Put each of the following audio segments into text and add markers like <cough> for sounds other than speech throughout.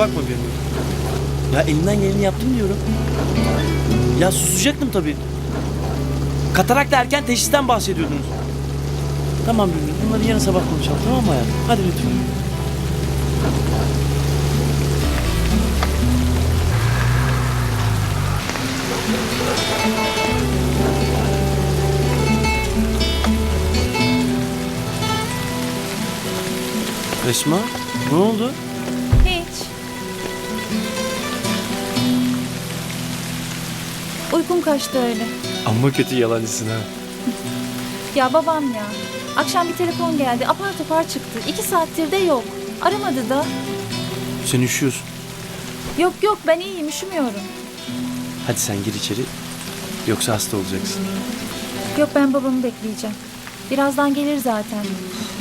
bakma benim. Ya elimden geleni yaptım diyorum. Ya susacaktım tabii. Katarak da erken teşhisten bahsediyordunuz. Tamam Bülbül bunları yarın sabah konuşalım tamam mı hayatım? Hadi lütfen. Esma ne oldu? Uykum kaçtı öyle. Amma kötü yalancısın ha. Ya babam ya. Akşam bir telefon geldi. Apar topar çıktı. İki saattir de yok. Aramadı da. Sen üşüyorsun. Yok yok ben iyiyim üşümüyorum. Hadi sen gir içeri. Yoksa hasta olacaksın. Yok ben babamı bekleyeceğim. Birazdan gelir zaten.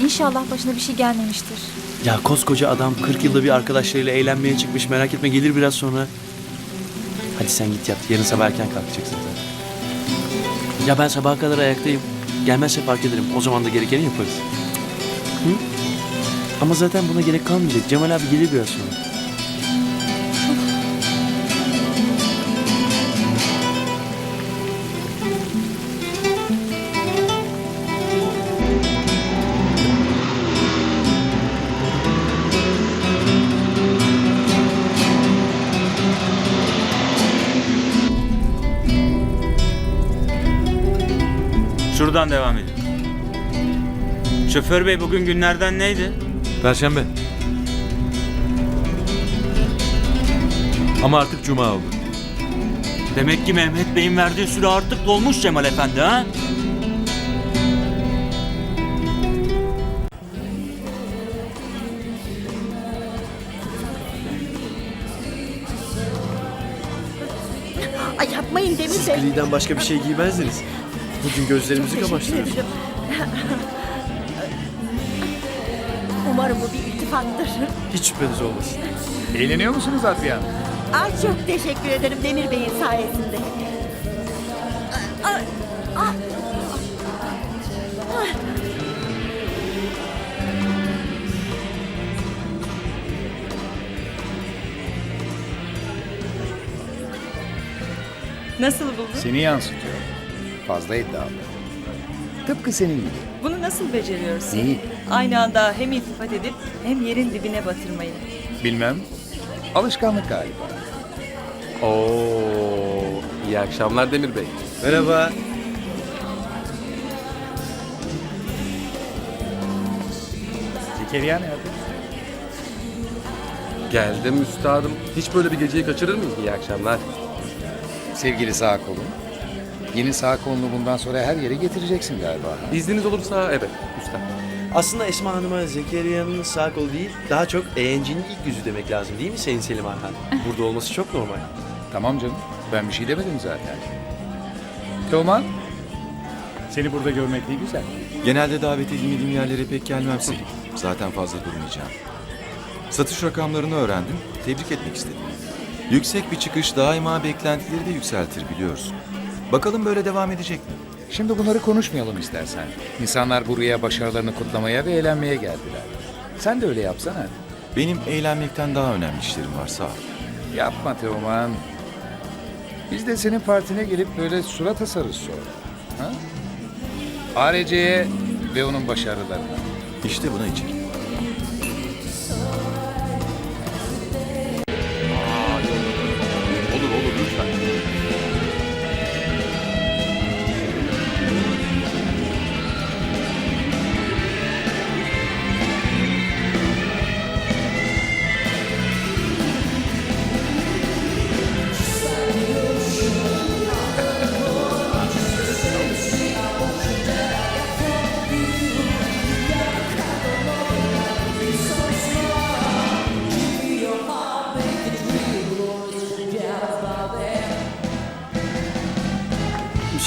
İnşallah başına bir şey gelmemiştir. Ya koskoca adam 40 yılda bir arkadaşlarıyla eğlenmeye çıkmış. Merak etme gelir biraz sonra. Hadi sen git yat. Yarın sabah erken kalkacaksın zaten. Ya ben sabaha kadar ayaktayım. Gelmezse fark ederim. O zaman da gerekeni yaparız. Hı? Ama zaten buna gerek kalmayacak. Cemal abi gelir biraz sonra. Şuradan devam edelim. Şoför bey bugün günlerden neydi? Perşembe. Ama artık cuma oldu. Demek ki Mehmet Bey'in verdiği süre artık dolmuş Cemal Efendi ha? Ay yapmayın Demir Bey. Griden başka bir şey giymezdiniz. Bugün gözlerimizi kamaştırır. Umarım bu bir iltifattır. Hiç şüpheniz olmasın. Eğleniyor musunuz Atfiye Hanım? Ay çok teşekkür ederim Demir Bey'in sayesinde. Ay. Nasıl buldun? Seni yansıtıyor. Fazla iddialı. Tıpkı senin gibi. Bunu nasıl beceriyorsun? Neyi? Aynı anda hem iltifat edip hem yerin dibine batırmayı. Bilmem. Alışkanlık galiba. Oo, iyi akşamlar Demir Bey. Merhaba. Zekeriya nerede? Geldim üstadım. Hiç böyle bir geceyi kaçırır mıyım? İyi akşamlar. Sevgili sağ kolum. Yeni sağ kolunu bundan sonra her yere getireceksin galiba. İzniniz olursa evet üstad. Aslında Esma Hanım'a Zekeriya'nın sağ kolu değil, daha çok ENC'nin ilk yüzü demek lazım değil mi Sayın Selim Arhan? <laughs> Burada olması çok normal. Tamam canım. Ben bir şey demedim zaten. Teoman. Seni burada görmek ne güzel. Genelde davet edilmediğim yerlere pek gelmem Selim. Zaten fazla durmayacağım. Satış rakamlarını öğrendim. Tebrik etmek istedim. Yüksek bir çıkış daima beklentileri de yükseltir biliyorsun. Bakalım böyle devam edecek mi? Şimdi bunları konuşmayalım istersen. İnsanlar buraya başarılarını kutlamaya ve eğlenmeye geldiler. Sen de öyle yapsana. Benim eğlenmekten daha önemli işlerim var sağ ol. Yapma Teoman. Biz de senin partine gelip böyle surat asarız sonra. Ha? ARC'ye ve onun başarılarına. İşte buna içerim.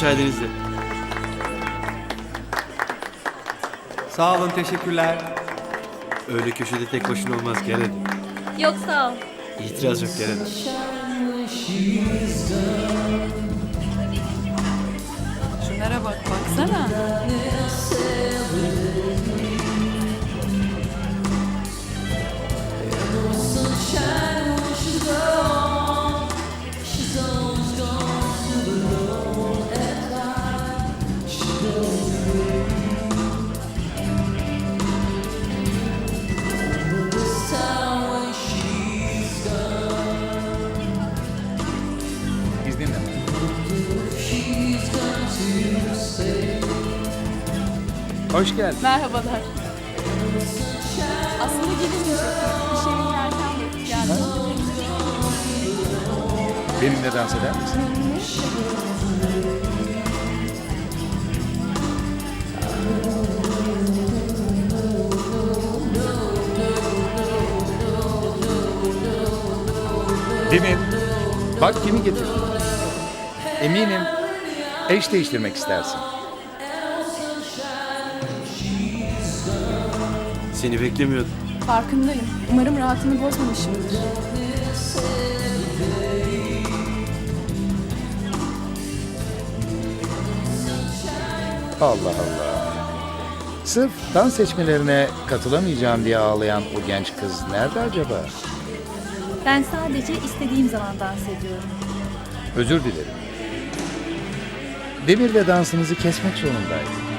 Müsaadenizle. Sağ olun, teşekkürler. Öyle köşede tek başına olmaz gel hadi. Yok sağ ol. İtiraz yok gel hadi. Şunlara bak baksana. Hoş geldin. Merhabalar. Aslında gelemeyecektim. İş yerinden kalmadık geldim. Benimle dans eder misin? Demir, bak kimi getirdim. Eminim eş değiştirmek istersin. Seni beklemiyordum. Farkındayım. Umarım rahatını bozmamışımdır. Allah Allah. Sırf dans seçmelerine katılamayacağım diye ağlayan o genç kız nerede acaba? Ben sadece istediğim zaman dans ediyorum. Özür dilerim. Demirle dansınızı kesmek zorundaydım.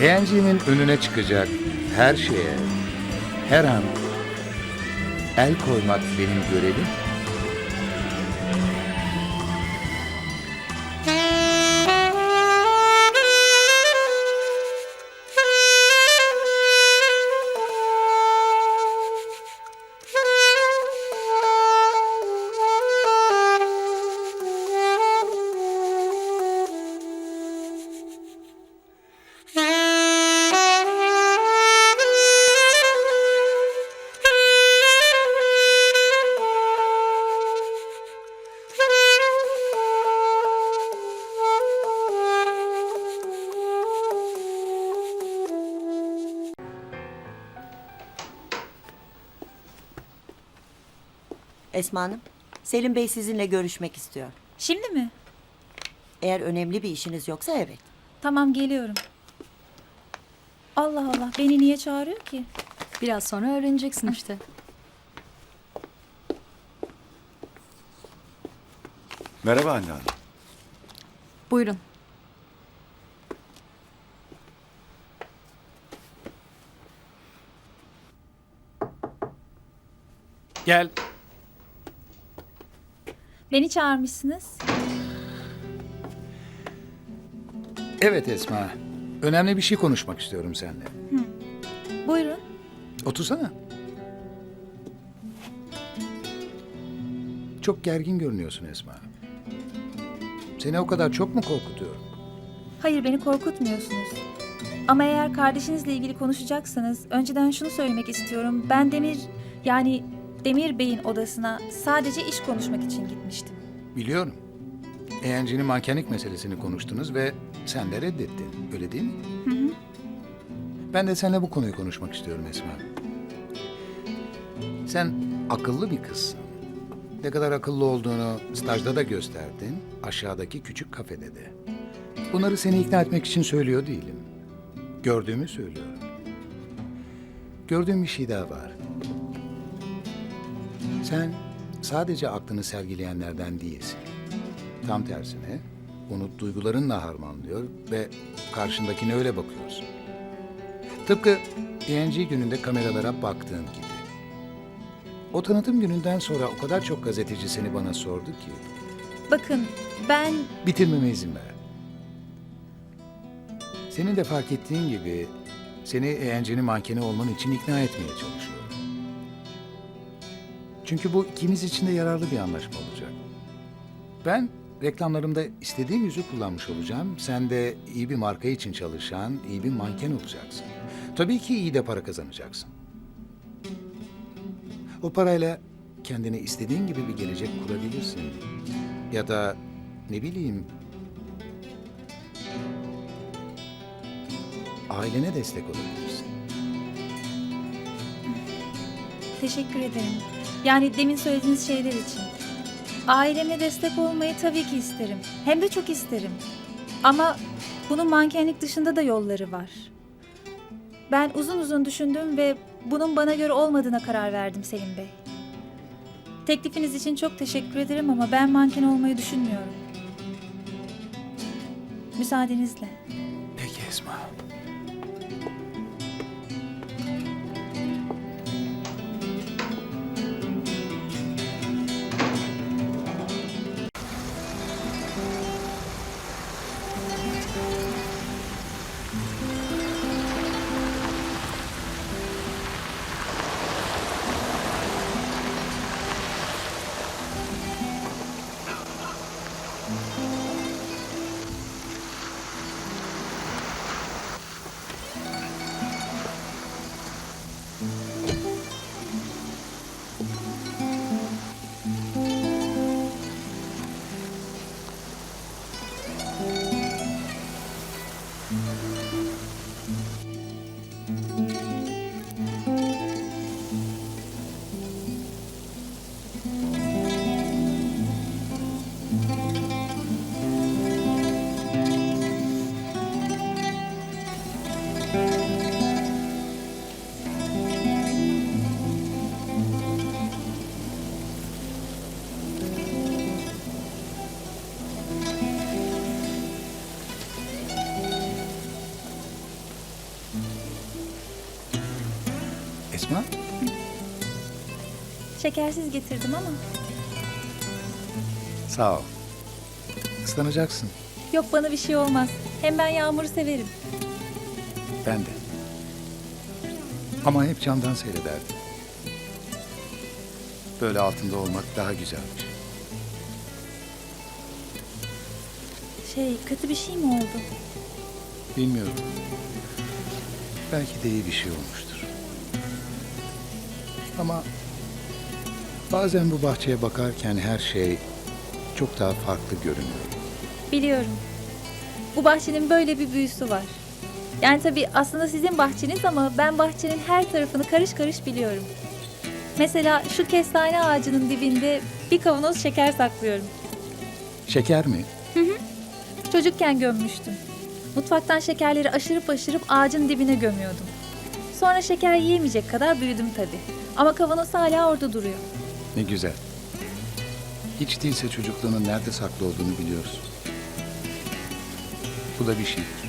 Beğenciğimin önüne çıkacak her şeye, her an el koymak benim görevim. Esma Hanım, Selim Bey sizinle görüşmek istiyor. Şimdi mi? Eğer önemli bir işiniz yoksa evet. Tamam geliyorum. Allah Allah beni niye çağırıyor ki? Biraz sonra öğreneceksin işte. Merhaba anne hanım. Buyurun. Gel. Beni çağırmışsınız. Evet Esma. Önemli bir şey konuşmak istiyorum seninle. Buyurun. Otursana. Çok gergin görünüyorsun Esma. Seni o kadar çok mu korkutuyorum? Hayır beni korkutmuyorsunuz. Ama eğer kardeşinizle ilgili konuşacaksanız önceden şunu söylemek istiyorum. Ben Demir yani Demir Bey'in odasına sadece iş konuşmak için gitmiştim. Biliyorum. Eğlenceli mankenlik meselesini konuştunuz ve sen de reddettin. Öyle değil mi? Ben de seninle bu konuyu konuşmak istiyorum Esma. Sen akıllı bir kızsın. Ne kadar akıllı olduğunu stajda da gösterdin. Aşağıdaki küçük kafede de. Bunları seni ikna etmek için söylüyor değilim. Gördüğümü söylüyorum. Gördüğüm bir şey daha var. Sen sadece aklını sergileyenlerden değilsin. Tam tersine onu duygularınla harmanlıyor ve karşındakine öyle bakıyorsun. Tıpkı DNG gününde kameralara baktığın gibi. O tanıtım gününden sonra o kadar çok gazeteci seni bana sordu ki Bakın ben bitirmeme izin ver. Senin de fark ettiğin gibi seni eğlencenin mankeni olman için ikna etmeye çalışıyorum. Çünkü bu ikimiz için de yararlı bir anlaşma olacak. Ben reklamlarımda istediğim yüzü kullanmış olacağım. Sen de iyi bir marka için çalışan, iyi bir manken olacaksın. Tabii ki iyi de para kazanacaksın. O parayla kendine istediğin gibi bir gelecek kurabilirsin. Ya da ne bileyim ailene destek olabilirsin. teşekkür ederim. Yani demin söylediğiniz şeyler için. Aileme destek olmayı tabii ki isterim. Hem de çok isterim. Ama bunun mankenlik dışında da yolları var. Ben uzun uzun düşündüm ve bunun bana göre olmadığına karar verdim Selim Bey. Teklifiniz için çok teşekkür ederim ama ben manken olmayı düşünmüyorum. Müsaadenizle. Peki Esma. Şekersiz getirdim ama. Sağ ol. Islanacaksın. Yok bana bir şey olmaz. Hem ben yağmuru severim. Ben de. Ama hep camdan seyrederdim. Böyle altında olmak daha güzelmiş. Şey kötü bir şey mi oldu? Bilmiyorum. Belki de iyi bir şey olmuştur. Ama bazen bu bahçeye bakarken her şey çok daha farklı görünüyor. Biliyorum. Bu bahçenin böyle bir büyüsü var. Yani tabii aslında sizin bahçeniz ama ben bahçenin her tarafını karış karış biliyorum. Mesela şu kestane ağacının dibinde bir kavanoz şeker saklıyorum. Şeker mi? Çocukken gömmüştüm. Mutfaktan şekerleri aşırıp aşırıp ağacın dibine gömüyordum. Sonra şeker yiyemeyecek kadar büyüdüm tabii. Ama kavanoz hala orada duruyor. Ne güzel. Hiç değilse çocukluğunun nerede saklı olduğunu biliyoruz. Bu da bir şeydir.